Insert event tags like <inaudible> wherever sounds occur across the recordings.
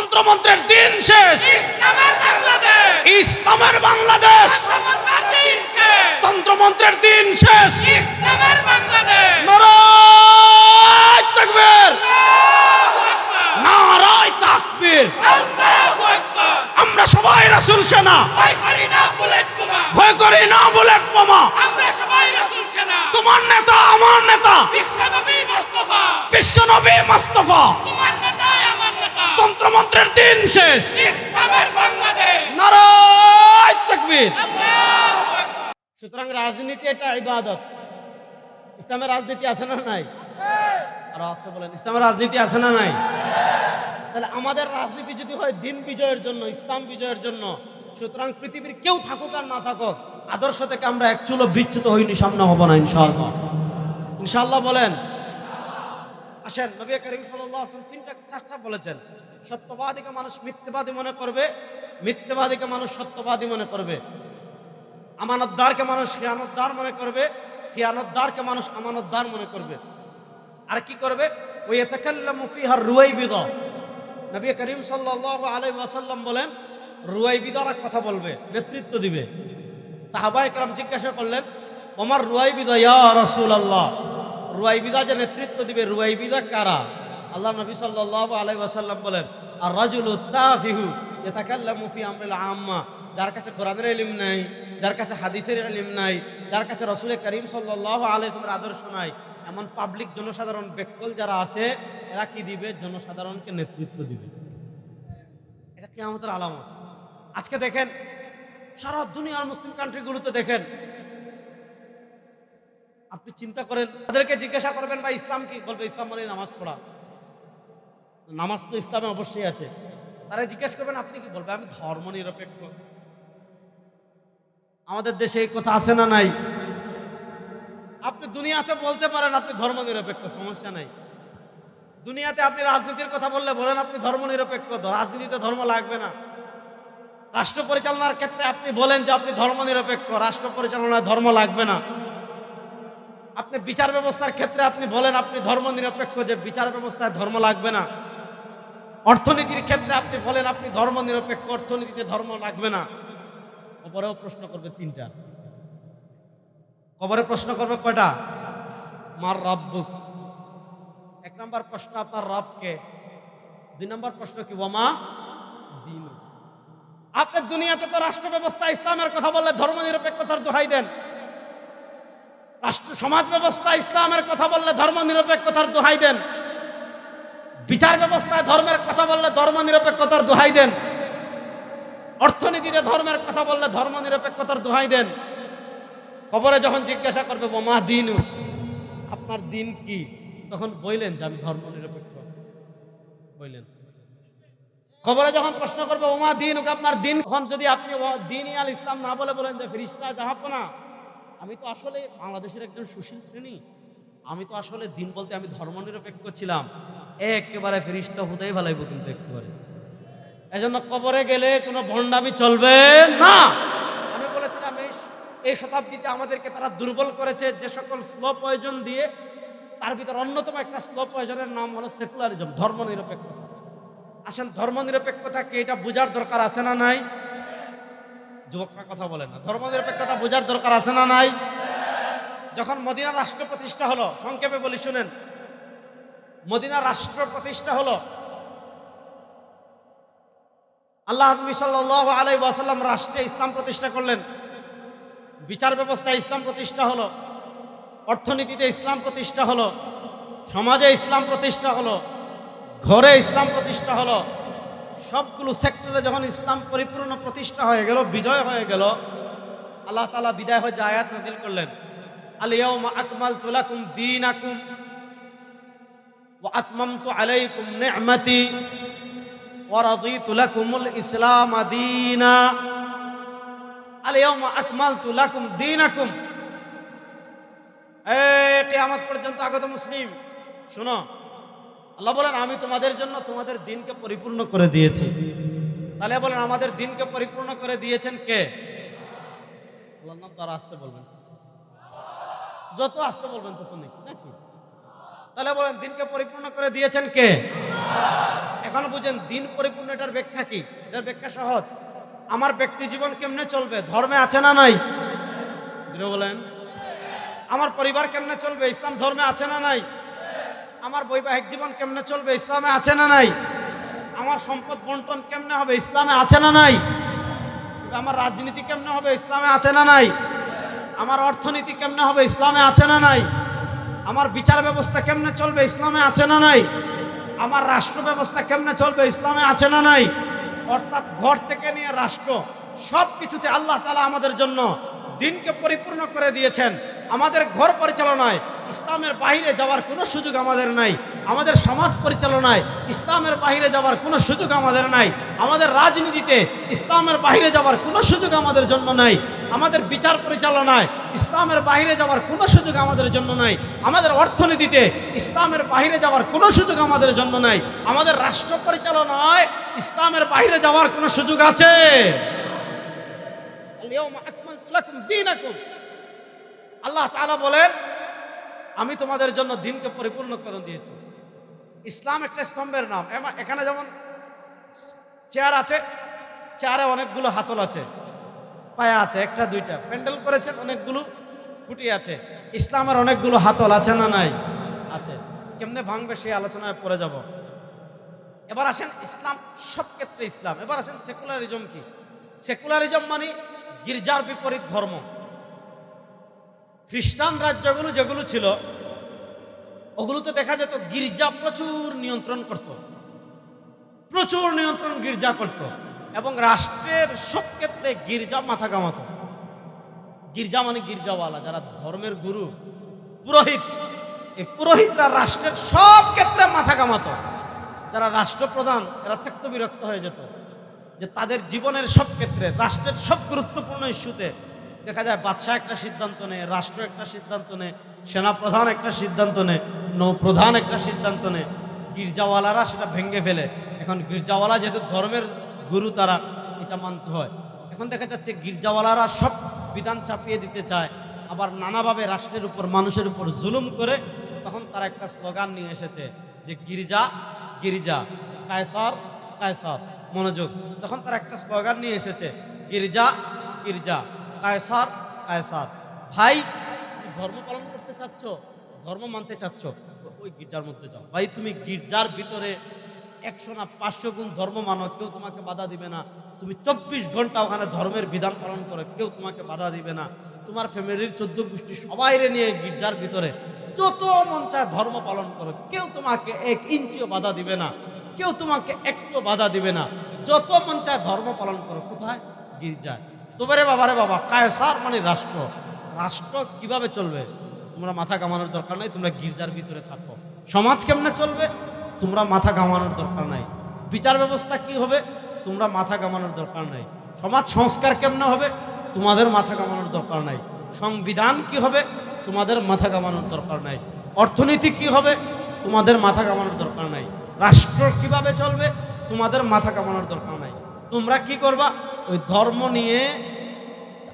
তন্ত্রমন্ত্রের দিন শেষ। ইসলামের বাংলাদেশ। ইসলামের বাংলাদেশ। তন্ত্রমন্ত্রের দিন শেষ। নারায় তাকবীর। নারায় তাকবীর। আমরা সবাই রাসূল সেনা। ভয় করি না বুলেট বোমা। তোমার নেতা আমার নেতা। মুস্তাফা। বিশ্বনবী মুস্তাফা। নেতাই আমার নেতা তন্ত্রমন্ত্রের দিন। শেষ। নারায় তাকবীর। সুতরাং রাজনীতি এটা ইবাদত। ইসলামের রাজনীতি আছে না নাই? আর আজকে বলেন ইসলামের রাজনীতি আছে না নাই? তাহলে আমাদের রাজনীতি যদি হয় দিন বিজয়ের জন্য ইসলাম বিজয়ের জন্য সুতরাং পৃথিবীর কেউ থাকুক আর না থাকুক আদর্শ থেকে আমরা এক চুলো বিচ্যুত হইনি সামনে হব না ইনশাআল্লাহ। ইনশাআল্লাহ বলেন। আসেন নবী করিম সাল্লাল্লাহু আলাইহি তিনটা চারটা বলেছেন। সত্যবাদীকে মানুষ মিথ্যবাদী মনে করবে, মিথ্যবাদীকে মানুষ সত্যবাদী মনে করবে। আমানতদারকে মানুষ খেয়ানতদার মনে করবে খেয়ানতদারকে মানুষ আমানতদার মনে করবে। আর কি করবে? ওই মুফিহার রুয়াই বিদ নবী করিম সাল্ল আলাই ওয়াসাল্লাম বলেন রুয়াই বিদারা কথা বলবে, নেতৃত্ব দিবে। সাহাবা একরাম জিজ্ঞাসা করলেন, ওমার রুয়াই বিদা ইয়া রসুল আল্লাহ রুয়াই বিদা যে নেতৃত্ব দিবে রুয়াই বিদা কারা? আল্লাহ নবী সাল্লাল্লাহু আলাইহি ওয়াসাল্লাম বলেন আর রাজুলু তাফিহু ইয়াতাকাল্লামু ফি আমরিল আম্মা। যার কাছে কোরআনের ইলম নাই, যার কাছে হাদিসের ইলম নাই, যার কাছে রসুল করিম সাল্লাল্লাহু আলাইহি ওয়াসাল্লামের আদর্শ নাই, এমন পাবলিক জনসাধারণ বেকল যারা আছে, এরা কি দিবে? জনসাধারণকে নেতৃত্ব দিবে। এটা কি আমাদের আলামত। আজকে দেখেন, সারা দুনিয়ার মুসলিম কান্ট্রিগুলোতে দেখেন, আপনি চিন্তা করেন, তাদেরকে জিজ্ঞাসা করবেন বা ইসলাম কি? বলবে, ইসলাম মানে নামাজ পড়া। নামাজ তো ইসলামে অবশ্যই আছে। তারা জিজ্ঞেস করবেন, আপনি কি বলবেন? আমি ধর্ম নিরপেক্ষ। আমাদের দেশে এই কথা আছে না নাই? আপনি দুনিয়াতে বলতে পারেন, আপনি ধর্ম নিরপেক্ষ, সমস্যা নাই। দুনিয়াতে আপনি রাজনীতির কথা বললে বলেন, আপনি ধর্ম নিরপেক্ষ, রাজনীতিতে ধর্ম লাগবে না। রাষ্ট্র পরিচালনার ক্ষেত্রে আপনি বলেন যে, আপনি ধর্ম নিরপেক্ষ, রাষ্ট্র পরিচালনায় ধর্ম লাগবে না। আপনি বিচার ব্যবস্থার ক্ষেত্রে আপনি বলেন, আপনি ধর্ম নিরপেক্ষ, যে বিচার ব্যবস্থায় ধর্ম লাগবে না। অর্থনীতির ক্ষেত্রে আপনি বলেন, আপনি ধর্ম নিরপেক্ষ অর্থনীতিতে ধর্ম লাগবে না। কবরেও প্রশ্ন করবে তিনটা। কবরে প্রশ্ন করবে কয়টা? মার রব্বুক। এক নম্বর প্রশ্ন, আপনার রবকে। দুই নম্বর প্রশ্ন কি ওমা দিন। আপনি দুনিয়াতে তো রাষ্ট্র ব্যবস্থা ইসলামের কথা বললে ধর্ম নিরপেক্ষতার দোহাই দেন। রাষ্ট্র সমাজ ব্যবস্থা, ইসলামের কথা বললে ধর্ম নিরপেক্ষতার দোহাই দেন। বিচার ব্যবস্থায় ধর্মের কথা বললে ধর্ম নিরপেক্ষতার দোহাই দেন। অর্থনীতিতে ধর্মের কথা বললে ধর্ম নিরপেক্ষতার দোহাই দেন। কবরে যখন জিজ্ঞাসা করবে বোমা দিন? আপনার দিন কি? তখন বললেন যে, আমি ধর্ম নিরপেক্ষ। বললেন কবরে যখন প্রশ্ন করবে, ওমা দিন ওকে আপনার দিন? তখন যদি আপনি দিন আল ইসলাম না বলে বলেন যে ফিরিস্তা জাহাপনা আমি তো আসলে বাংলাদেশের একজন সুশীল শ্রেণি। আমি তো আসলে দিন বলতে আমি ধর্মনিরপেক্ষ ছিলাম। একেবারে ফিরিস্তা হতেই ভালাইব কিন্তু একেবারে। এজন্য কবরে গেলে কোনো ভণ্ডামি চলবে না। আমি বলেছিলাম এই এই শতাব্দীতে আমাদেরকে তারা দুর্বল করেছে যে সকল স্লো প্রয়োজন দিয়ে। তার ভিতর অন্যতম একটা স্লো প্রয়োজনের নাম হলো সেকুলারিজম ধর্মনিরপেক্ষতা আসেন ধর্মনিরপেক্ষতা কি এটা বোঝার দরকার আছে না নাই? যুবকরা কথা বলে না। ধর্মনিরপেক্ষতা বোঝার দরকার আছে না নাই? যখন মদিনা রাষ্ট্র প্রতিষ্ঠা হলো, সংক্ষেপে বলি, শুনেন। মদিনা রাষ্ট্র প্রতিষ্ঠা হলো আল্লাহ সাল্লাল্লাহু আলাইহি ওয়াসাল্লাম রাষ্ট্রে ইসলাম প্রতিষ্ঠা করলেন। বিচার ব্যবস্থায় ইসলাম প্রতিষ্ঠা হলো, অর্থনীতিতে ইসলাম প্রতিষ্ঠা হলো, সমাজে ইসলাম প্রতিষ্ঠা হলো, ঘরে ইসলাম প্রতিষ্ঠা হলো, সবগুলো সেক্টরে যখন ইসলাম পরিপূর্ণ প্রতিষ্ঠা হয়ে গেল, বিজয় হয়ে গেল, আল্লাহ তাআলা বিদায় হয়ে আয়াত নাজিল করলেন। আল ইয়াউমা আকমালতু লাকুম দীনাকুম ওয়া আতমামতু আলাইকুম নি'মাতি ওয়া রাদিতু লাকুমুল ইসলাম দীনা। আল ইয়াউমা আকমালতু লাকুম দীনাকুম। এ, কিয়ামত পর্যন্ত আগত মুসলিম, শোনো, আল্লাহ বলেন, আমি তোমাদের জন্য তোমাদের দিনকে পরিপূর্ণ করে দিয়েছি। তাহলে বলেন, আমাদের দিনকে পরিপূর্ণ করে দিয়েছেন কে? আল্লাহ তারা আসতে বলবেন। যত আসতে বলবেন তত নাকি নাকি? তাহলে বলেন, দিনকে পরিপূর্ণ করে দিয়েছেন কে? এখন বুঝেন, দিন পরিপূর্ণ, এটার ব্যাখ্যা কি? এটার ব্যাখ্যা সহজ। আমার ব্যক্তি জীবন কেমনে চলবে? ধর্মে আছে না নাই? বলেন? আমার পরিবার কেমনে চলবে? ইসলাম ধর্মে আছে না নাই? আমার বৈবাহিক জীবন কেমনে চলবে? ইসলামে আছে না নাই? আমার সম্পদ বন্টন কেমনে হবে? ইসলামে আছে না নাই? আমার রাজনীতি কেমনে হবে? ইসলামে আছে না নাই? আমার অর্থনীতি কেমনে হবে? ইসলামে আছে না নাই? আমার বিচার ব্যবস্থা কেমনে চলবে? ইসলামে আছে না নাই? আমার রাষ্ট্র ব্যবস্থা কেমনে চলবে? ইসলামে আছে না নাই? অর্থাৎ ঘর থেকে নিয়ে রাষ্ট্র, সব কিছুতে আল্লাহ তালা আমাদের জন্য দিনকে পরিপূর্ণ করে দিয়েছেন। আমাদের ঘর পরিচালনায়, ইসলামের বাইরে যাওয়ার কোনো সুযোগ আমাদের নাই। আমাদের সমাজ পরিচালনায়, ইসলামের বাহিরে যাওয়ার কোনো সুযোগ আমাদের নাই। আমাদের রাজনীতিতে, ইসলামের বাইরে যাওয়ার কোনো সুযোগ আমাদের জন্য নাই। আমাদের বিচার পরিচালনায় ইসলামের বাহিরে যাওয়ার কোনো সুযোগ আমাদের জন্য নাই। আমাদের অর্থনীতিতে ইসলামের বাহিরে যাওয়ার কোনো সুযোগ আমাদের জন্য নাই। আমাদের রাষ্ট্র পরিচালনায় ইসলামের বাহিরে যাওয়ার কোনো সুযোগ আছে। আল্লাহ তাআলা বলেন, আমি তোমাদের জন্য দিনকে পরিপূর্ণ করে দিয়েছি। ইসলাম একটা স্তম্ভের নাম। এখানে যেমন চেয়ার আছে, চেয়ারে অনেকগুলো হাতল আছে। পায়া আছে, একটা, দুইটা। প্যান্ডেল করেছেন অনেকগুলো ফুটি আছে। ইসলামের অনেকগুলো হাতল আছে না নাই? আছে। কেমনে ভাঙবে সেই আলোচনায় পড়ে যাব। এবার আসেন ইসলাম সব ক্ষেত্রে ইসলাম। এবার আসেন সেকুলারিজম কি? সেকুলারিজম মানে গির্জার বিপরীত ধর্ম। খ্রিস্টান রাজ্যগুলো যেগুলো ছিল, ওগুলোতে দেখা যেত গির্জা প্রচুর নিয়ন্ত্রণ করত। প্রচুর নিয়ন্ত্রণ গির্জা করত। এবং রাষ্ট্রের সব ক্ষেত্রে গির্জা মাথা কামাতো গির্জা মানে গির্জাওয়ালা, যারা ধর্মের গুরু, পুরোহিত। এই পুরোহিতরা রাষ্ট্রের সব ক্ষেত্রে মাথা কামাতো যারা রাষ্ট্রপ্রধান, এরা ত্যক্ত বিরক্ত হয়ে যেত। যে তাদের জীবনের সব ক্ষেত্রে, রাষ্ট্রের সব গুরুত্বপূর্ণ ইস্যুতে দেখা যায়, বাদশাহ একটা সিদ্ধান্ত নেয়, রাষ্ট্র একটা সিদ্ধান্ত নেয়, সেনাপ্রধান একটা সিদ্ধান্ত নেয়, নৌপ্রধান একটা সিদ্ধান্ত নেয়। গির্জাওয়ালারা সেটা ভেঙে ফেলে। এখন গির্জাওয়ালা যেহেতু ধর্মের গুরু তারা এটা মানতে হয়। এখন দেখা যাচ্ছে গির্জাওয়ালারা সব বিধান চাপিয়ে দিতে চায়। আবার নানাভাবে রাষ্ট্রের উপর, মানুষের উপর জুলুম করে তখন তারা একটা স্লোগান নিয়ে এসেছে যে গির্জা গির্জা, কায়সর কায়সর, মনোযোগ। তখন তারা একটা স্লোগান নিয়ে এসেছে, গির্জা গির্জা, কায়সার কায়সার। ভাই ধর্ম পালন করতে চাচ্ছ? ধর্ম মানতে চাচ্ছ? ওই গির্জার মধ্যে যাও। ভাই, তুমি গির্জার ভিতরে একশো না পাঁচশো গুণ ধর্ম মানো, কেউ তোমাকে বাধা দিবে না। তুমি চব্বিশ ঘণ্টা ওখানে ধর্মের বিধান পালন করো, কেউ তোমাকে বাধা দিবে না। তোমার ফ্যামিলির চোদ্দ গোষ্ঠী সবাইরে নিয়ে গির্জার ভিতরে যত মন চায় ধর্ম পালন করো, কেউ তোমাকে এক ইঞ্চিও বাধা দিবে না, কেউ তোমাকে একটুও বাধা দিবে না। যত মন চায় ধর্ম পালন করো, কোথায়? গির্জায়। তোবারে বাবারে বাবা, কায়সার মানে রাষ্ট্র। রাষ্ট্র কীভাবে চলবে? তোমরা মাথা কামানোর দরকার নাই, তোমরা গির্জার ভিতরে থাকো। সমাজ কেমনে চলবে? তোমরা মাথা ঘামানোর দরকার নাই। বিচার ব্যবস্থা কি হবে? তোমরা মাথা ঘামানোর দরকার নাই। সমাজ সংস্কার কেমনে হবে? তোমাদের মাথা ঘামানোর দরকার নাই। সংবিধান কি হবে? তোমাদের মাথা ঘামানোর দরকার নাই। অর্থনীতি কি হবে? তোমাদের মাথা ঘামানোর দরকার নাই। রাষ্ট্র কীভাবে চলবে? তোমাদের মাথা কামানোর দরকার নাই। তোমরা কি করবা? ওই ধর্ম নিয়ে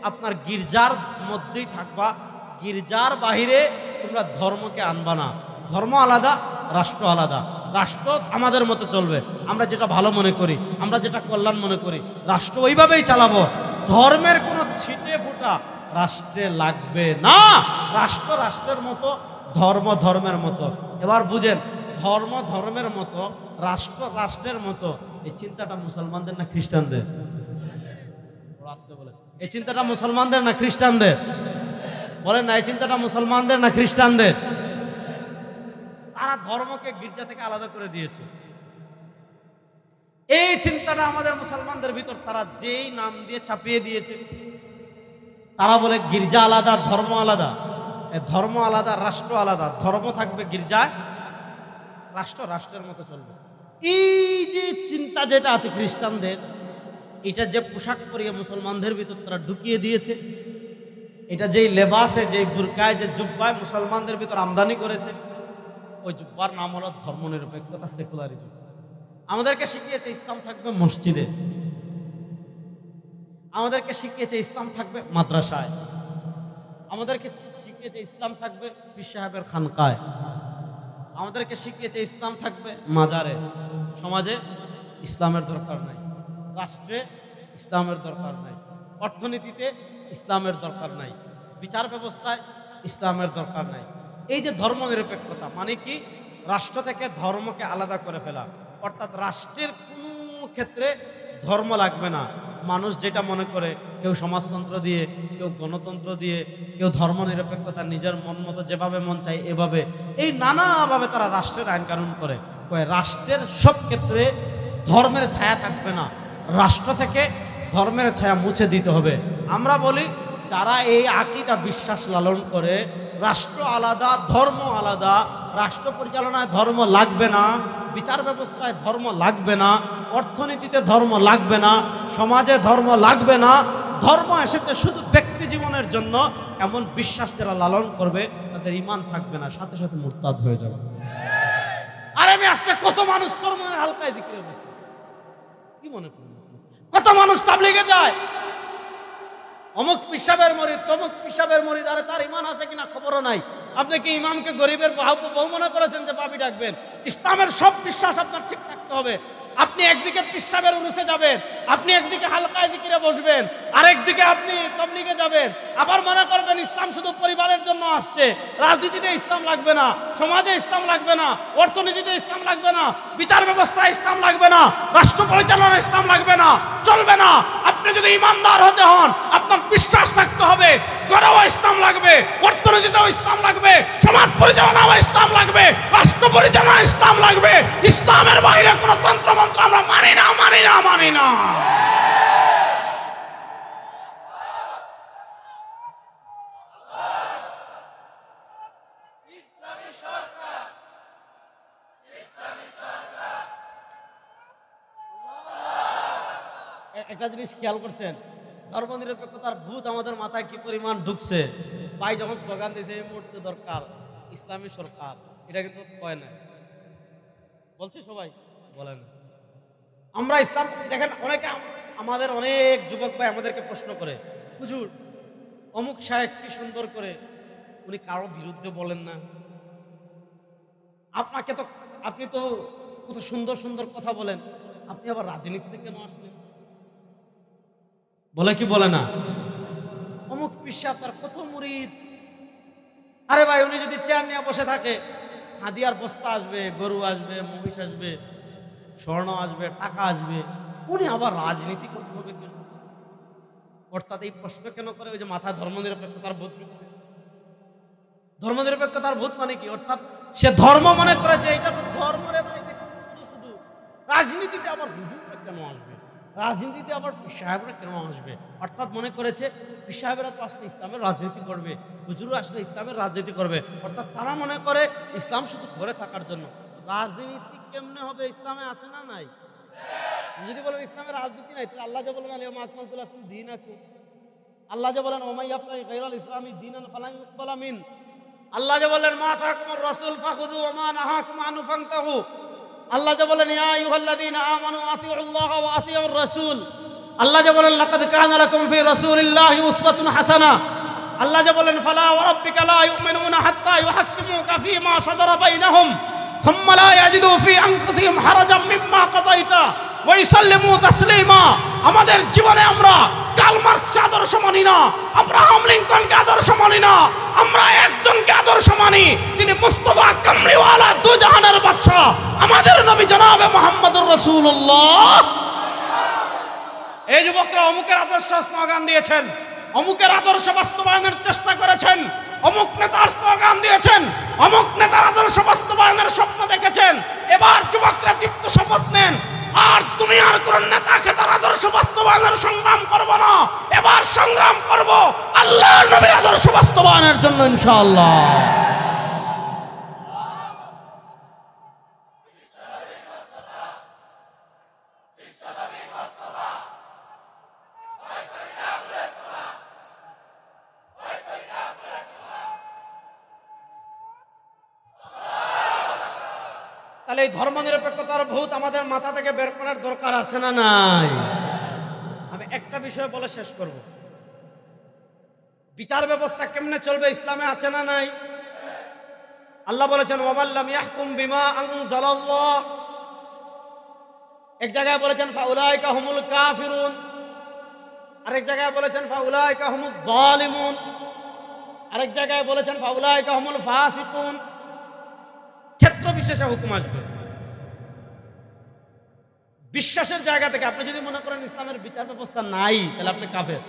আপনার গির্জার মধ্যেই থাকবা। গির্জার বাহিরে তোমরা ধর্মকে আনবা না। ধর্ম আলাদা, রাষ্ট্র আলাদা। রাষ্ট্র আমাদের মতো চলবে। আমরা যেটা ভালো মনে করি, আমরা যেটা কল্যাণ মনে করি, রাষ্ট্র ওইভাবেই চালাবো। ধর্মের কোনো ছিটে ফুটা রাষ্ট্রে লাগবে না। রাষ্ট্র রাষ্ট্রের মতো, ধর্ম ধর্মের মতো। এবার বুঝেন, ধর্ম ধর্মের মতো, রাষ্ট্র রাষ্ট্রের মতো, এই চিন্তাটা মুসলমানদের না খ্রিস্টানদের? এই চিন্তাটা মুসলমানদের না খ্রিস্টানদের? বলেন না, এই চিন্তাটা মুসলমানদের না খ্রিস্টানদের? তারা ধর্মকে গির্জা থেকে আলাদা করে দিয়েছে। এই চিন্তাটা আমাদের মুসলমানদের ভিতর তারা যেই নাম দিয়ে চাপিয়ে দিয়েছে, তারা বলে গির্জা আলাদা, ধর্ম আলাদা। ধর্ম আলাদা, রাষ্ট্র আলাদা। ধর্ম থাকবে গির্জায়, রাষ্ট্র রাষ্ট্রের মতো চলবে। এই যে চিন্তা যেটা আছে খ্রিস্টানদের, এটা যে পোশাক পরিয়ে মুসলমানদের ভিতর তারা ঢুকিয়ে দিয়েছে, এটা যেই লেবাসে, যেই বুরকায়, যে জুব্বায় মুসলমানদের ভিতর আমদানি করেছে ওই জুব্বার নাম হলো ধর্ম ধর্মনিরপেক্ষতা সেকুলারিজম আমাদেরকে শিখিয়েছে ইসলাম থাকবে মসজিদে। আমাদেরকে শিখিয়েছে ইসলাম থাকবে মাদ্রাসায়। আমাদেরকে শিখিয়েছে ইসলাম থাকবে পীর সাহেবের খানকায়। আমাদেরকে শিখিয়েছে ইসলাম থাকবে মাজারে। সমাজে ইসলামের দরকার নাই। রাষ্ট্রে ইসলামের দরকার নাই। অর্থনীতিতে ইসলামের দরকার নাই। বিচার ব্যবস্থায় ইসলামের দরকার নাই। এই যে ধর্মনিরপেক্ষতা মানে কি? রাষ্ট্র থেকে ধর্মকে আলাদা করে ফেলা। অর্থাৎ রাষ্ট্রের কোনো ক্ষেত্রে ধর্ম লাগবে না। মানুষ যেটা মনে করে, কেউ সমাজতন্ত্র দিয়ে, কেউ গণতন্ত্র দিয়ে, কেউ ধর্মনিরপেক্ষতা, নিজের মন মতো যেভাবে মন চায় এভাবে। এই নানাভাবে তারা রাষ্ট্রের আইন কানুন করে। রাষ্ট্রের সব ক্ষেত্রে ধর্মের ছায়া থাকবে না। রাষ্ট্র থেকে ধর্মের ছায়া মুছে দিতে হবে। আমরা বলি, যারা এই আকিটা বিশ্বাস লালন করে রাষ্ট্র আলাদা, ধর্ম আলাদা। রাষ্ট্র পরিচালনায় ধর্ম লাগবে না, বিচার ব্যবস্থায় ধর্ম লাগবে না, অর্থনীতিতে ধর্ম লাগবে না, সমাজে ধর্ম লাগবে না। ধর্ম এসেছে শুধু ব্যক্তি জীবনের জন্য, এমন বিশ্বাস যারা লালন করবে, তাদের ইমান থাকবে না, সাথে সাথে মুরতাদ হয়ে যাবে। আর আমি আজকে কত মানুষ তোর মনে হালকায় দিকে কি মনে করি কত মানুষ তাবলিগে যায়? অমুক পিসাবের মরিদ, তমুক পিসাবের মরিদ, আরে তার ইমান আছে কিনা খবরও নাই। আপনি কি ইমামকে গরিবের বাহু মনে করেছেন যে পাপি ডাকবেন? ইসলামের সব বিশ্বাস আপনার ঠিক থাকতে হবে। আপনি একদিকে পিসাবের উরুসে যাবেন, আপনি একদিকে হালকায় জিকিরে বসবেন, আরেকদিকে আপনি তবলিগে যাবেন। আবার মনে করবেন ইসলাম শুধু পরিবারের জন্য আসছে। রাজনীতিতে ইসলাম লাগবে না, সমাজে ইসলাম লাগবে না, অর্থনীতিতে ইসলাম লাগবে না, বিচার ব্যবস্থায় ইসলাম লাগবে না, রাষ্ট্র পরিচালনা ইসলাম লাগবে না, চলবে না। যদি ইমানদার হতে হন, আপনার বিশ্বাস থাকতে হবে, গড়েও ইসলাম লাগবে, অর্থনীতিতেও ইসলাম লাগবে, সমাজ পরিচালনাও ইসলাম লাগবে, রাষ্ট্র পরিচালনা ইসলাম লাগবে, ইসলামের বাইরে কোনো তন্ত্র মন্ত্র আমরা মানি না মানি না মানি না। একটা জিনিস খেয়াল করছেন, ধর্মনিরপেক্ষতার ভূত আমাদের মাথায় কি পরিমাণ ঢুকছে? ভাই যখন স্লোগান দিয়েছে, এই মুহূর্তে দরকার ইসলামী সরকার এটা কিন্তু কয় না। বলছে সবাই? বলেন। আমরা ইসলাম, দেখেন, অনেকে আমাদের অনেক যুবক ভাই আমাদেরকে প্রশ্ন করে, হুজুর, অমুক সাহেব কি সুন্দর করে, উনি কারও বিরুদ্ধে বলেন না? আপনাকে তো, আপনি তো কত সুন্দর সুন্দর কথা বলেন, আপনি আবার রাজনীতিতে কেন আসলেন? বলে কি বলে না? অমুক পিসা তার কত মুরিদ আরে ভাই, উনি যদি চেয়ার নিয়ে বসে থাকে, হাদিয়ার বস্তা আসবে, গরু আসবে, মহিষ আসবে, স্বর্ণ আসবে, টাকা আসবে, উনি আবার রাজনীতি করতে হবে কেন? অর্থাৎ এই প্রশ্ন কেন করে? ওই যে মাথা ধর্মনিরপেক্ষতার বোধ ঢুকছে ধর্মনিরপেক্ষতার ভূত মানে কি? অর্থাৎ সে ধর্ম মনে করেছে, এটা তো ধর্ম রে ভাই শুধু। রাজনীতিতে আবার হুজুররা কেন আসবে? রাজনীতিতে আবার সাহেবরা কেন আসবে? অর্থাৎ মনে করেছে সাহেবরা তো আসলে ইসলামের রাজনীতি করবে হুজুর আসলে ইসলামের রাজনীতি করবে। অর্থাৎ তারা মনে করে ইসলাম শুধু ঘরে থাকার জন্য। রাজনীতি কেমনে হবে, ইসলামে আছে না নাই? যদি বলেন ইসলামের রাজনীতি নাই, তাহলে আল্লাহ বলেন আলিয়া মাকমাতুল্লাহ দিন আকুম আল্লাহ যে বলেন ওমাই আপনার গাইরাল ইসলামী দিন মিন। আল্লাহ যে বলেন মা তাকুমুর রসুল ফাকুদু মা নাহাকুম আনহু ফান্তাহু। আল্লাহ যে বলেন ইয়া আইয়ুহাল্লাযীনা আমানু আতিউল্লাহ ওয়া আতিউর রাসূল আল্লাহ যে বলেন লাকাদ কানা লাকুম ফি রাসূলিল্লাহি উসওয়াতুন হাসানা আল্লাহ যে বলেন ফালা ওয়া রাব্বিকা লা ইউমিনুনা হাত্তা ইউহাক্কিমুকা ফীমা শাজারা বাইনাহুম ثم لا يجدوا في انفسهم حرجا مما قضيت ويسلموا تسليما আমাদের জীবনে আমরা কার্ল মার্কস আদর্শ মানি না, আব্রাহাম আমরা একজনকে আদর্শ মানি, তিনি মুস্তফা কামলিওয়ালা দু বাদশা আমাদের নবী জনাবে মোহাম্মদুর রাসূলুল্লাহ। এই যুবকরা অমুকের আদর্শ স্লোগান দিয়েছেন, অমুকের আদর্শ বাস্তবায়নের চেষ্টা করেছেন, অমুক নেতার স্লোগান দিয়েছেন, অমুক নেতার আদর্শ বাস্তবায়নের স্বপ্ন দেখেছেন, এবার যুবকরা দীপ্ত শপথ নেন আর তুমি আর কোন নেতাকে তার আদর্শ বাস্তবায়নের সংগ্রাম করব না। এবার সংগ্রাম করব আল্লাহর নবীর আদর্শ বাস্তবায়নের জন্য ইনশাআল্লাহ। তাহলে এই ধর্মনিরপেক্ষতার ভূত আমাদের মাথা থেকে বের করার দরকার আছে না নাই? আমি একটা বিষয় বলে শেষ করব। বিচার ব্যবস্থা কেমনে চলবে ইসলামে আছে না নাই? আল্লাহ বলেছেন ওয়ামাল্লাম ইয়াহকুম বিমা আনজালাল্লাহ। এক জায়গায় বলেছেন ফাউলাই কাহমুল কাফিরুন। আরেক জায়গায় বলেছেন ফাউলাই কাহমুল জালিমুন আরেক জায়গায় বলেছেন ফাউলাই কাহমুল ফাসিকুন। ক্ষেত্র বিশেষে হুকুম আসবে। বিশ্বাসের জায়গা থেকে আপনি যদি মনে করেন ইসলামের বিচার ব্যবস্থা নাই, তাহলে আপনি কাফের।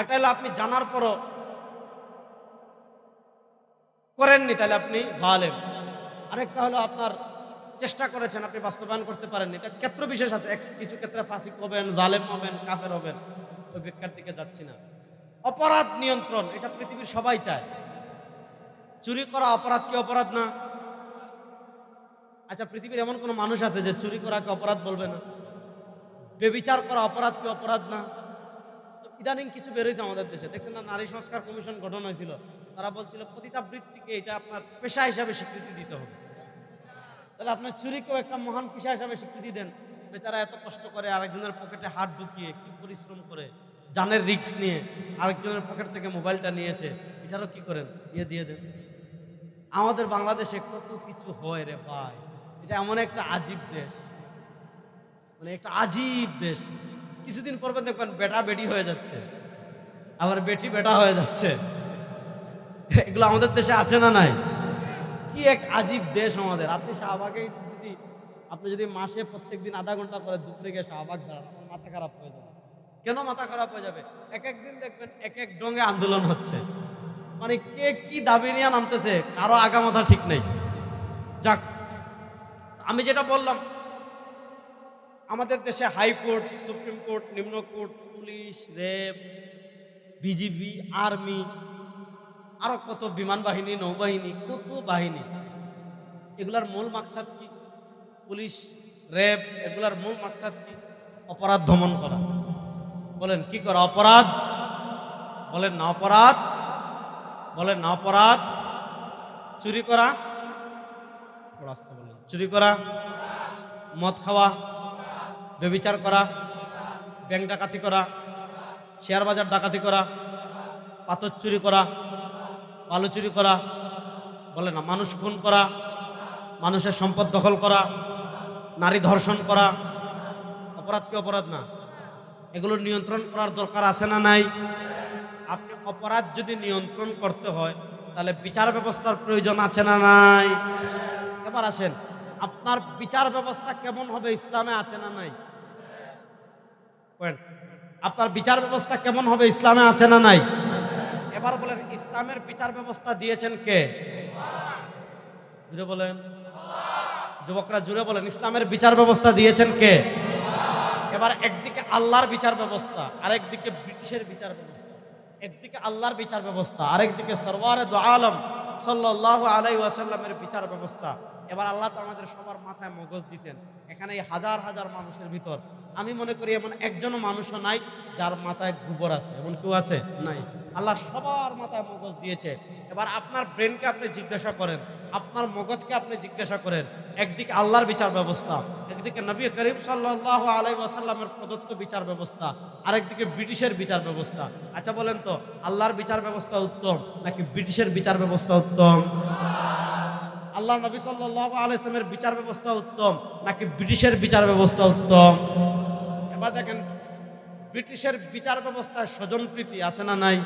একটা হলো আপনি জানার পরও করেননি, তাহলে আপনি জালেম। আরেকটা হলো আপনার চেষ্টা করেছেন, আপনি বাস্তবায়ন করতে পারেননি। এটা ক্ষেত্র বিশেষ আছে। কিছু ক্ষেত্রে ফাঁসিক হবেন, জালেম হবেন, কাফের হবেন। ওই বেকার দিকে যাচ্ছি না। অপরাধ নিয়ন্ত্রণ, এটা পৃথিবীর সবাই চায়। চুরি করা অপরাধ কি অপরাধ না? আচ্ছা পৃথিবীর এমন কোনো মানুষ আছে যে চুরি করাকে অপরাধ বলবে না? বেবিচার করা অপরাধ কি অপরাধ না? তো ইদানিং কিছু বেরোয়েছে আমাদের দেশে। দেখছেন না, নারী সংস্কার কমিশন গঠন হয়েছিল। তারা বলছিল, পতিতাবৃত্তিকে এটা আপনার পেশা হিসাবে স্বীকৃতি দিতে হবে। তাহলে আপনার চুরিকেও একটা মহান পেশা হিসাবে স্বীকৃতি দেন। বেচারা এত কষ্ট করে আরেকজনের পকেটে হাত ঢুকিয়ে কি পরিশ্রম করে জানের রিস্ক নিয়ে আরেকজনের পকেট থেকে মোবাইলটা নিয়েছে, এটারও কি করেন? ইয়ে দিয়ে দেন। আমাদের বাংলাদেশে কত কিছু হয় রে ভাই। এটা এমন একটা আজীব দেশ। মানে একটা আজীব দেশ। কিছুদিন পর দেখবেন বেটা বেটি হয়ে যাচ্ছে। আবার বেটি বেটা হয়ে যাচ্ছে। এগুলো আমাদের দেশে আছে না নাই? কি এক আজীব দেশ আমাদের। আপনি শাহবাগে যদি আপনি যদি মাসে প্রত্যেক দিন আধা ঘণ্টা করে দুপুরে গিয়ে শাহবাগ দাঁড়ান আপনার মাথা খারাপ হয়ে যাবে। কেন মাথা খারাপ হয়ে যাবে? এক এক দিন দেখবেন এক এক ডঙ্গে আন্দোলন হচ্ছে। মানে কে কি দাবি নিয়ে নামতেছে, কারও আগামাথা ঠিক নেই। যাক আমি যেটা বললাম, আমাদের দেশে হাইকোর্ট সুপ্রিম কোর্ট, নিম্ন court, police, RAB, BGB, army, আরও কত বিমান বাহিনী, নৌবাহিনী, কত বাহিনী। এগুলার মূল মাকসাদ কি? পুলিশ, র্যাব, এগুলার মূল মাকসাদ কি? অপরাধ দমন করা। বলেন, কি করা? অপরাধ? বলেন, না অপরাধ। বলেন, না অপরাধ। চুরি করা? বলেন। চুরি করা, মদ খাওয়া, ব্যবিচার করা, ব্যাংক ডাকাতি করা, শেয়ার বাজার ডাকাতি করা, পাথর চুরি করা, বালু চুরি করা, বলে না, মানুষ খুন করা, মানুষের সম্পদ দখল করা, নারী ধর্ষণ করা, অপরাধ কি অপরাধ না? এগুলো নিয়ন্ত্রণ করার দরকার আছে না নাই? আপনি অপরাধ যদি নিয়ন্ত্রণ করতে হয়, তাহলে বিচার ব্যবস্থার প্রয়োজন আছে না নাই? এবার আসেন। আপনার বিচার ব্যবস্থা কেমন হবে? ইসলামে আছে না নাই? আপনার বিচার ব্যবস্থা কেমন হবে? ইসলামে আছে না নাই? এবার বলেন, ইসলামের বিচার ব্যবস্থা দিয়েছেন কে? জুড়ে বলেন। যুবকরা জুড়ে বলেন, ইসলামের বিচার ব্যবস্থা দিয়েছেন কে? এবার একদিকে আল্লাহর বিচার ব্যবস্থা, আরেকদিকে ব্রিটিশের বিচার ব্যবস্থা, একদিকে আল্লাহর বিচার ব্যবস্থা, আরেকদিকে সরওয়ারে দো আলম সাল্লাহ আলাই ওয়াসাল্লামের বিচার ব্যবস্থা। এবার আল্লাহ তো আমাদের সবার মাথায় মগজ দিছেন। এখানে হাজার হাজার মানুষের ভিতর আমি মনে করি এমন একজনও মানুষও নাই যার মাথায় গোবর আছে। এমন কেউ আছে? নাই। আল্লাহ সবার মাথায় মগজ দিয়েছে। এবার আপনার ব্রেনকে আপনি জিজ্ঞাসা করেন, আপনার মগজকে আপনি জিজ্ঞাসা করেন, একদিকে আল্লাহর বিচার ব্যবস্থা, একদিকে নবী করিম সাল্লাহ আলাই প্রদত্ত বিচার ব্যবস্থা, আরেকদিকে ব্রিটিশের বিচার ব্যবস্থা। আচ্ছা বলেন তো, আল্লাহর বিচার ব্যবস্থা উত্তম নাকি ব্রিটিশের বিচার ব্যবস্থা উত্তম? আল্লাহ নবী সাল্লাহ আলাইসলামের বিচার ব্যবস্থা উত্তম, নাকি ব্রিটিশের বিচার ব্যবস্থা উত্তম? এবার দেখেন, ব্রিটিশের বিচার ব্যবস্থায় স্বজনপ্রীতি আছে না নাই?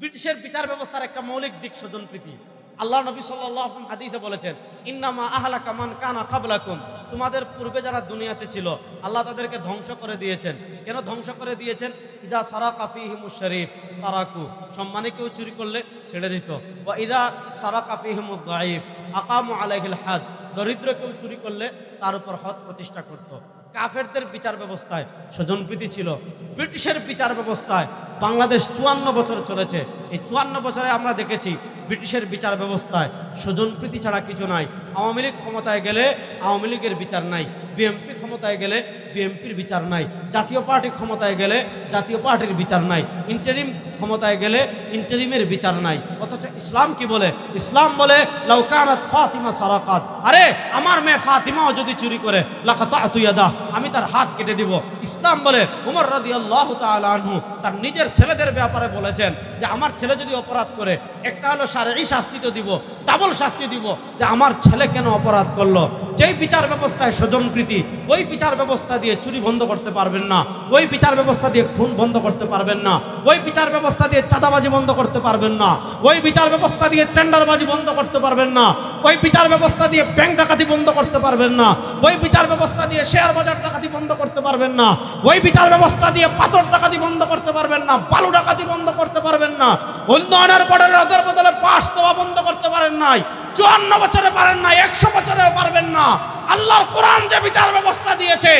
ব্রিটিশের বিচার ব্যবস্থার একটা মৌলিক দিক স্বজনপ্রীতি। আল্লাহ নবী সাল্লাহ হাদিসে বলেছেন, ইন্নামা আহলা কামান কানা কাবলাকুম। তোমাদের পূর্বে যারা দুনিয়াতে ছিল, আল্লাহ তাদেরকে ধ্বংস করে দিয়েছেন। কেন ধ্বংস করে দিয়েছেন? ইজা সারা কাফি হিমুস শরীফ, তারাকু। সম্মানে কেউ চুরি করলে ছেড়ে দিত। বা ইদা সারা কাফি হিমুদ গাইফ আকামু আলাইহিল হাদ। দরিদ্র কেউ চুরি করলে তার উপর হদ প্রতিষ্ঠা করত। কাফেরদের বিচার ব্যবস্থায় স্বজনপ্রীতি ছিল। ব্রিটিশের বিচার ব্যবস্থায় বাংলাদেশ চুয়ান্ন বছর চলেছে। এই চুয়ান্ন বছরে আমরা দেখেছি ব্রিটিশের বিচার ব্যবস্থায় স্বজনপ্রীতি ছাড়া কিছু নাই। আওয়ামী লীগ ক্ষমতায় গেলে আওয়ামী লীগের বিচার নাই। বিএমপি ক্ষমতায় গেলে বিএমপির বিচার নাই। জাতীয় পার্টি ক্ষমতায় গেলে জাতীয় পার্টির বিচার নাই। ইন্টারিম ক্ষমতায় গেলে ইন্টারিমের বিচার নাই। অথচ ইসলাম কি বলে? ইসলাম বলে লৌকানাত ফাতিমা সারাকাত। আরে, আমার মেয়ে ফাতিমাও যদি চুরি করে লাকাতা তুইয়াদা আমি তার হাত কেটে দিব। ইসলাম বলে, উমর রাদি আল্লাহ আনহু তার নিজের ছেলেদের ব্যাপারে বলেছেন যে আমার ছেলে যদি অপরাধ করে একটা হলো শারীরিক শাস্তি তো দিব, ডাবল শাস্তি দিব, যে আমার ছেলে কেন অপরাধ করল? যেই বিচার ব্যবস্থায় স্বজনপ্রীতি, ওই বিচার ব্যবস্থা দিয়ে চুরি বন্ধ করতে পারবেন না, ওই বিচার ব্যবস্থা দিয়ে খুন বন্ধ করতে পারবেন না, ওই বিচার ব্যবস্থা দিয়ে চাঁদাবাজি বন্ধ করতে পারবেন না, ওই বিচার ব্যবস্থা দিয়ে টেন্ডারবাজি বন্ধ করতে পারবেন না, ওই বিচার ব্যবস্থা দিয়ে ব্যাংক ডাকাতি বন্ধ করতে পারবেন না, ওই বিচার ব্যবস্থা দিয়ে শেয়ার বাজার ডাকাতি বন্ধ করতে পারবেন না, ওই বিচার ব্যবস্থা দিয়ে পাথর ডাকাতি বন্ধ করতে পারবেন না, বালু ডাকাতি বন্ধ করতে পারবেন না, উন্নয়নের পরে রদের বদলে পাশ দেওয়া বন্ধ করতে পারেন নাই, চুয়ান্ন বছরে পারেন না একশো বছরে পারবেন না। আল্লাহর কোরআন যে বিচার ব্যবস্থা দিয়েছে,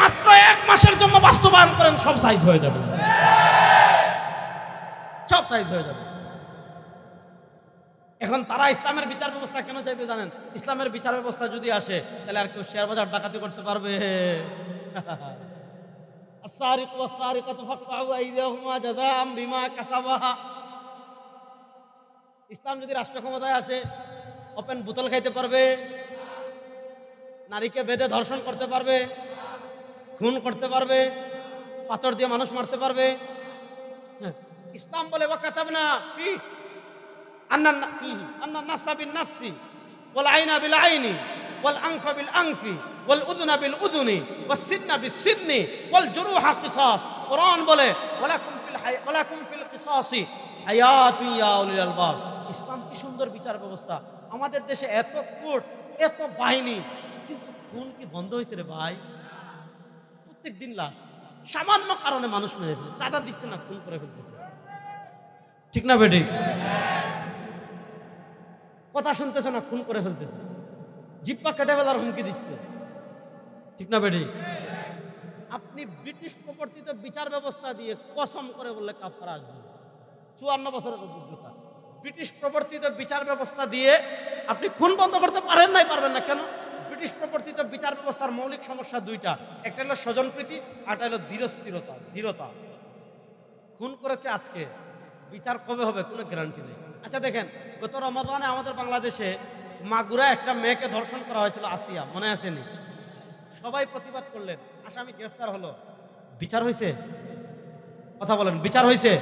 মাত্র এক মাসের জন্য বাস্তবায়ন করেন, সব সাইজ হয়ে যাবে। সব সাইজ হয়ে যাবে। এখন তারা ইসলামের বিচার ব্যবস্থা কেন চাইবে জানেন? ইসলামের বিচার ব্যবস্থা যদি আসে, তাহলে আর কেউ শেয়ার বাজার ডাকাতি করতে পারবে। <laughs> السارق والسارقة فاقطعوا أيديهما جزاء بما كسبا ইসলাম যদি রাষ্ট্র ক্ষমতায় আসে ওপেন বোতল খাইতে পারবে নারীকে বেঁধে ধর্ষণ করতে পারবে খুন করতে পারবে পাথর দিয়ে মানুষ মারতে পারবে হ্যাঁ, ইসলাম বলে ওয়াকাতাবনা ফি أن الن- فيه أن النفس ওয়াল উদনা বিল উদুনি ওয়াস সিন্না বিস সিন্নি ওয়াল জুরুহা কিসাস। কোরআন বলে, ওয়ালাকুম ফিল হায়া, ওয়ালাকুম ফিল কিসাসি, হায়াতুন ইয়া উলিল আলবাব। ইসলাম কি সুন্দর বিচার ব্যবস্থা। আমাদের দেশে এত কোর্ট, এত বাহিনী, কিন্তু খুন কি বন্ধ হয়েছে রে ভাই? প্রত্যেক দিন লাশ। সামান্য কারণে মানুষ মেরে ফেলে, চাঁদা দিচ্ছে না, খুন করে ফেলতেছে। ঠিক না বেটি? কথা শুনতেছে না, খুন করে ফেলতেছে। জিপ্পা কেটে ফেলার হুমকি দিচ্ছে। ঠিক না বেটি? আপনি ব্রিটিশ প্রবর্তিত বিচার ব্যবস্থা দিয়ে কসম করে বললে কাপড় আসবে চুয়ান্ন বছরের অভিজ্ঞতা। ব্রিটিশ প্রবর্তিত বিচার ব্যবস্থা দিয়ে আপনি খুন বন্ধ করতে পারেন নাই, পারবেন না কেন? ব্রিটিশ প্রবর্তিত বিচার ব্যবস্থার মৌলিক সমস্যা দুইটা। একটা হলো স্বজনপ্রীতি আরটা হলো ধীরস্থিরতা, ধীরতা। খুন করেছে আজকে। বিচার কবে হবে কোনো গ্যারান্টি নেই। আচ্ছা দেখেন, গত রমাদানে আমাদের বাংলাদেশে মাগুরা একটা মেয়েকে ধর্ষণ করা হয়েছিল, আসিয়া। মনে আসেনি সবাই প্রতিবাদ করলেন। আসামি গ্রেফতার হলো। বিচার হয়েছে কথা বলেন, বিচার হয়েছে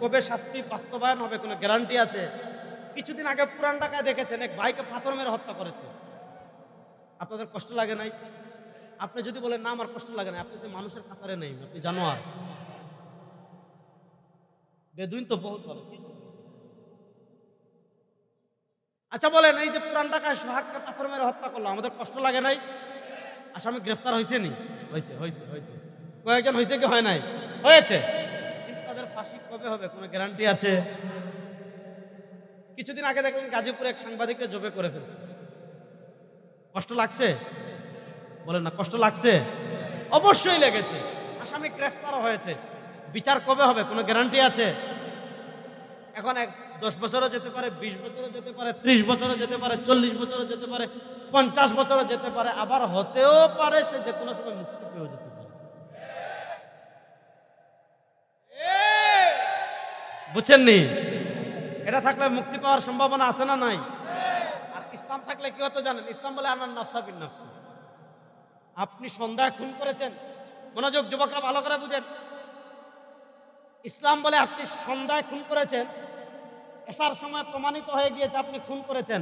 কবে শাস্তি বাস্তবায়ন হবে কোনো গ্যারান্টি আছে? কিছুদিন আগে পুরান ঢাকায় দেখেছেন এক ভাইকে পাথর মেরে হত্যা করেছে। আপনাদের কষ্ট লাগে নাই? আপনি যদি বলেন, না, আমার কষ্ট লাগে না আপনি তো মানুষের কাতারে নেই, আপনি জানোয়ার। বেদুইন তো বহুত ভালো আচ্ছা বলেন, এই যে পুরান ঢাকায় সোহাগকে পাথর মেরে হত্যা করল, আমাদের কষ্ট লাগে নাই? আসামি গ্রেফতার হয়েছে নি? হয়েছে হয়েছে হয়েছে কয়েকজন হয়েছে কি হয় নাই? হয়েছে। কিন্তু তাদের ফাঁসি কবে হবে? কোনো গ্যারান্টি আছে? কিছুদিন আগে দেখলেন গাজীপুরে এক সাংবাদিককে জবে করে ফেলছে। কষ্ট লাগছে? বলেন না, কষ্ট লাগছে? অবশ্যই লেগেছে। আসামি গ্রেফতারও হয়েছে। বিচার কবে হবে? কোনো গ্যারান্টি আছে? এখন এক দশ বছরও যেতে পারে, বিশ বছরও যেতে পারে, ত্রিশ বছরও যেতে পারে, চল্লিশ বছরও যেতে পারে পঞ্চাশ বছরও যেতে পারে, আবার হতেও পারে, সে যে কোনো সময় মুক্তি পেয়েও যেতে পারে। বুঝছেননি? এটা থাকলে মুক্তি পাওয়ার সম্ভাবনা আছে না নাই? আর ইসলাম থাকলে কি হতো জানেন? ইসলাম বলে আনার নফসা বিন নফসি। আপনি সন্ধ্যায় খুন করেছেন, মনোযোগ যুবকরা ভালো করে বুঝেন। ইসলাম বলে আপনি সন্ধ্যায় খুন করেছেন, এসার সময় প্রমাণিত হয়ে গিয়েছে আপনি খুন করেছেন।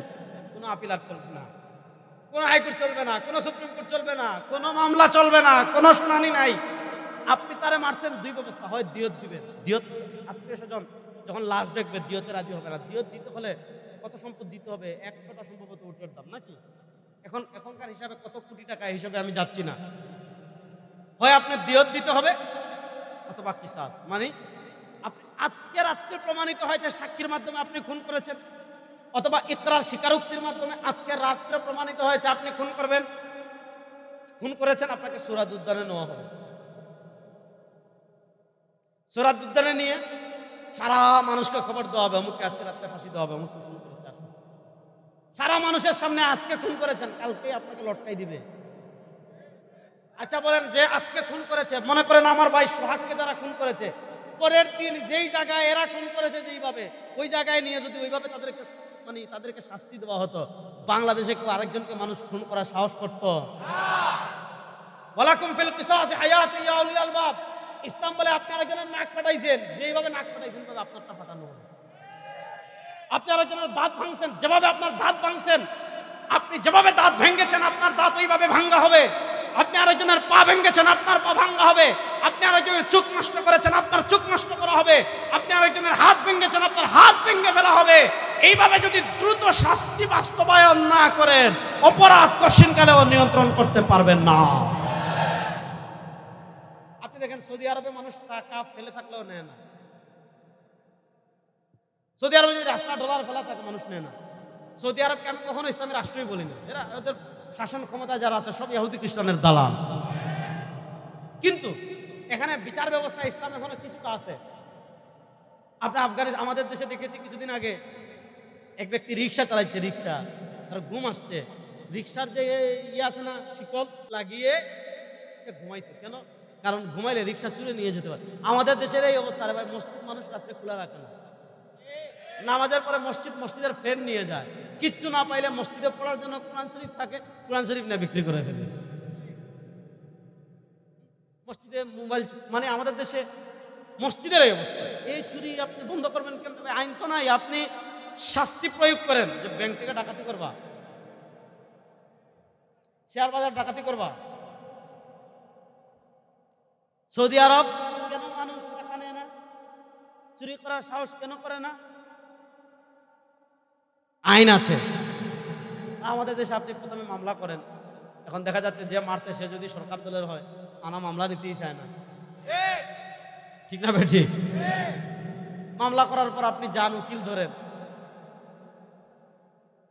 কোনো আপিল আর চলবে না। কোনো হাইকোর্ট চলবে না কোনো সুপ্রিম কোর্ট চলবে না কোনো মামলা চলবে না কোনো শুনানি নাই। আপনি তারে মারছেন দুই ব্যবস্থা হয় দিয়ত দিবেন। দিয়ত? আত্মীয় স্বজন যখন লাশ দেখবে দিয়তে রাজি হবে না। দিয়ত দিতে হলে কত সম্পদ দিতে হবে? একশোটা সম্ভবত উঠের দাম নাকি? এখন এখনকার হিসাবে কত কোটি টাকা হিসাবে আমি যাচ্ছি না। হয় আপনি দিয়ত দিতে হবে অথবা কিসাস। মানে আপনি আজকে রাত্রে প্রমাণিত হয় যে সাক্ষীর মাধ্যমে আপনি খুন করেছেন। অথবা ইকরার স্বীকারোক্তির মাধ্যমে আজকে রাত্রে প্রমাণিত হয়েছে, আপনি খুন করবেন। খুন করেছেন, আপনাকে সুরাদ উদ্যানে নেওয়া হবে। সুরাদ উদ্যানে নিয়ে সারা মানুষকে খবর দেওয়া হবে, অমুককে আজকে রাত্রে ফাঁসি দেওয়া হবে, অমুককে খুন করেছে। সারা মানুষের সামনে আজকে খুন করেছেন কালকেই আপনাকে লটকাই দিবে। আচ্ছা বলেন, যে আজকে খুন করেছে, মনে করেন আমার ভাই সোহাগকে যারা খুন করেছে, পরের দিন যেই জায়গায় এরা খুন করেছে যেইভাবে, ওই জায়গায় নিয়ে যদি ওইভাবে তাদেরকে মানে তাদেরকে শাস্তি দেওয়া হতো। বাংলাদেশে কেউ আরেকজনকে মানুষ খুন করার সাহস করত। ওয়ালাকুম ফিল কিসাস হায়াত ইয়া উলিল আলবাব ইসলাম বলে আপনি আরেকজনের নাক ফাটাইছেন, যেইভাবে নাক ফাটাইছেন তবে আপনারটা ফাটানো হবে। আপনি আরেকজনের দাঁত ভাঙছেন, যেভাবে আপনার দাঁত ভাঙছেন, আপনি যেভাবে দাঁত ভেঙেছেন, আপনার দাঁত ওইভাবে ভাঙ্গা হবে। আপনি আরেকজনের পা ভেঙেছেন, আপনার পা ভাঙ্গা হবে। আপনি আরেকজনের চোখ নষ্ট করেছেন, আপনার চোখ নষ্ট করা হবে। আপনি আরেকজনের হাত ভেঙেছেন, আপনার হাত ভেঙে ফেলা হবে। এইভাবে যদি দ্রুত শাস্তি বাস্তবায়ন না করেন, অপরাধ কশিনকালেও নিয়ন্ত্রণ করতে পারবেন না। আপনি দেখেন, সৌদি আরবে মানুষ টাকা ফেলে থাকলেও নেয় না। সৌদি আরবে যদি রাস্তা ডলার ফেলা থাকে, মানুষ নেয় না। সৌদি আরবকে আমি কখনো ইসলামের রাষ্ট্রই বলিনি। এরা ওদের শাসন ক্ষমতা যারা আছে, সব ইহুদি খ্রিস্টানের দালাল। কিন্তু এখানে বিচার ব্যবস্থা ইসলাম এখনও কিছুটা আছে। আপনি আফগানি আমাদের দেশে দেখেছি কিছুদিন আগে এক ব্যক্তি রিক্সা চালাচ্ছে, রিক্সা। তার ঘুম আসছে। রিক্সার যে ইয়ে আছে না, শিকল লাগিয়ে সে ঘুমাইছে। কেন? কারণ ঘুমাইলে রিক্সা চুরে নিয়ে যেতে পারে। আমাদের দেশের এই অবস্থা, আরে ভাই, মসজিদ মানুষ রাত্রে খোলা রাখে না। নামাজের পরে মসজিদ, মসজিদের ফ্যান নিয়ে যায়। কিচ্ছু না পাইলে মসজিদে পড়ার জন্য কোরআন শরীফ থাকে, কোরআন শরীফ না বিক্রি করে ফেলে। মসজিদে মোবাইল মানে আমাদের দেশে মসজিদের এই অবস্থা। এই চুরি আপনি বন্ধ করবেন কেমন? আইন তো নাই। আপনি শাস্তি প্রয়োগ করেন। যে ব্যাংক থেকে ডাকাতি করবা। শেয়ার বাজার ডাকাতি করবা। সৌদি আরব কেন মানুষ টাকা নেয় না? চুরি করার সাহস কেন করে না? আইন আছে। আমাদের দেশে আপনি প্রথমে মামলা করেন। এখন দেখা যাচ্ছে যে মারছে সে যদি সরকার দলের হয় থানা মামলা নিতেই চায় না। ঠিক না বেঠি মামলা করার পর আপনি যান উকিল ধরেন।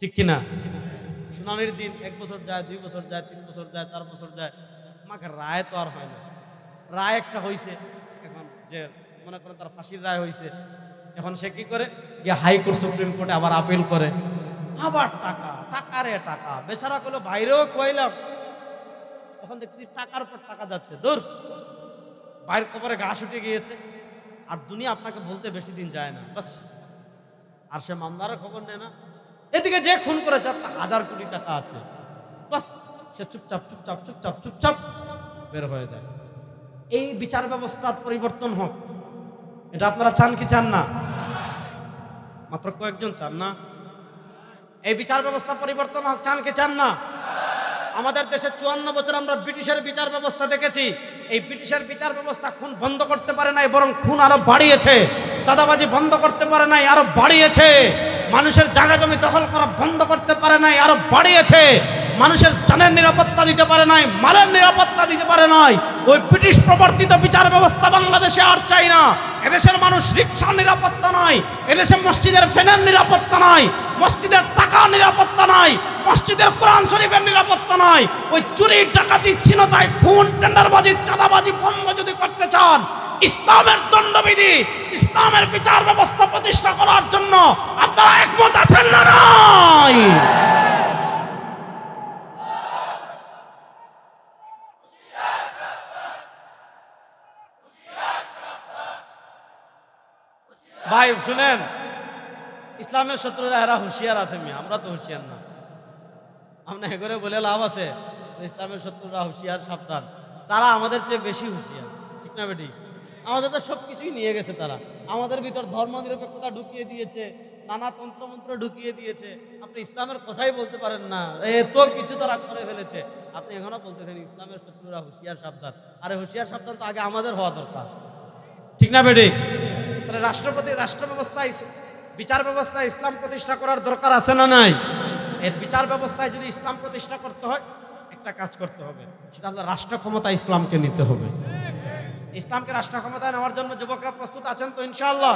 ঠিক কিনা? শুনানির দিন এক বছর যায়, দুই বছর যায়, তিন বছর যায়, চার বছর যায়। আমাকে রায় তো আর হয় না। রায় একটা হয়েছে এখন যে মনে করেন তার ফাঁসির রায় হয়েছে এখন সে কি করে? গিয়ে হাইকোর্ট, সুপ্রিম কোর্টে আবার আপিল করে। আবার টাকা টাকারে টাকা। বেচারা করল বাইরেও খোয়াইলাম। এখন দেখছি টাকার পর টাকা যাচ্ছে। দূর বাইরের কবরে ঘাস উঠে গিয়েছে। আর দুনিয়া আপনাকে বলতে বেশি দিন যায় না। বাস। আর সে মামলারও খবর নেয় না। এদিকে যে খুন করেছে হাজার কোটি টাকা আছে। বাস, সে চুপচাপ চুপচাপ চুপচাপ চুপচাপ বের হয়ে যায়। এই বিচার ব্যবস্থার পরিবর্তন হোক। এটা আপনারা চান কি চান না? মাত্র কয়েকজন চান না? এই বিচার ব্যবস্থা পরিবর্তন হোক, চান কি চান না? আমাদের দেশে চুয়ান্ন বছর আমরা ব্রিটিশের বিচার ব্যবস্থা দেখেছি। এই ব্রিটিশের বিচার ব্যবস্থা খুন বন্ধ করতে পারে নাই, বরং খুন আরও বাড়িয়েছে। চাঁদাবাজি বন্ধ করতে পারে নাই, আরও বাড়িয়েছে। মানুষের জায়গা জমি দখল করা বন্ধ করতে পারে নাই, আরও বাড়িয়েছে। মানুষের জানের নিরাপত্তা দিতে পারে নাই, মালের নিরাপত্তা দিতে পারে নাই। ওই ব্রিটিশ প্রবর্তিত বিচার ব্যবস্থা বাংলাদেশে আর চাই না। এদেশের মানুষ রিক্সার নিরাপত্তা নাই, এদেশে মসজিদের ফ্যানের নিরাপত্তা নাই, মসজিদের টাকা নিরাপত্তা নাই, মসজিদের কোরআন শরীফের নিরাপত্তা নাই। ওই চুরি ডাকাতি ছিনতাই, খুন টেন্ডারবাজি চাঁদাবাজি বন্ধ যদি করতে চান ইসলামের দণ্ডবিধি, ইসলামের বিচার ব্যবস্থা প্রতিষ্ঠা করার জন্য আপনারা একমত আছেন না নাই? ভাই, শুনেন, ইসলামের শত্রুরা এরা হুঁশিয়ার আছে মিয়া, আমরা তো হুঁশিয়ার না। আমরা এগরে বলে লাভ আছে ইসলামের শত্রুরা হুঁশিয়ার, সাবধান। তারা আমাদের চেয়ে বেশি হুঁশিয়ার, ঠিক না বেটি? আমাদের তো সব কিছুই নিয়ে গেছে তারা। আমাদের ভিতর ধর্ম নিরপেক্ষতা ঢুকিয়ে দিয়েছে, নানা তন্ত্রমন্ত্র ঢুকিয়ে দিয়েছে। আপনি ইসলামের কথাই বলতে পারেন না। এত কিছু তারা করে ফেলেছে। আপনি এখনও বলতেছেন ইসলামের শত্রুরা হুঁশিয়ার সাবধান। আরে হুঁশিয়ার সাবধান তো আগে আমাদের হওয়া দরকার। ঠিক না বেটি? তাহলে রাষ্ট্রপতি রাষ্ট্র ব্যবস্থায় বিচার ব্যবস্থায় ইসলাম প্রতিষ্ঠা করার দরকার আছে না নাই? এর বিচার ব্যবস্থায় যদি ইসলাম প্রতিষ্ঠা করতে হয়, একটা কাজ করতে হবে। সেটা হলো রাষ্ট্র ক্ষমতা ইসলামকে নিতে হবে। ইসলামকে রাষ্ট্র ক্ষমতায় নেওয়ার জন্য যুবকরা প্রস্তুত আছেন তো ইনশাআল্লাহ?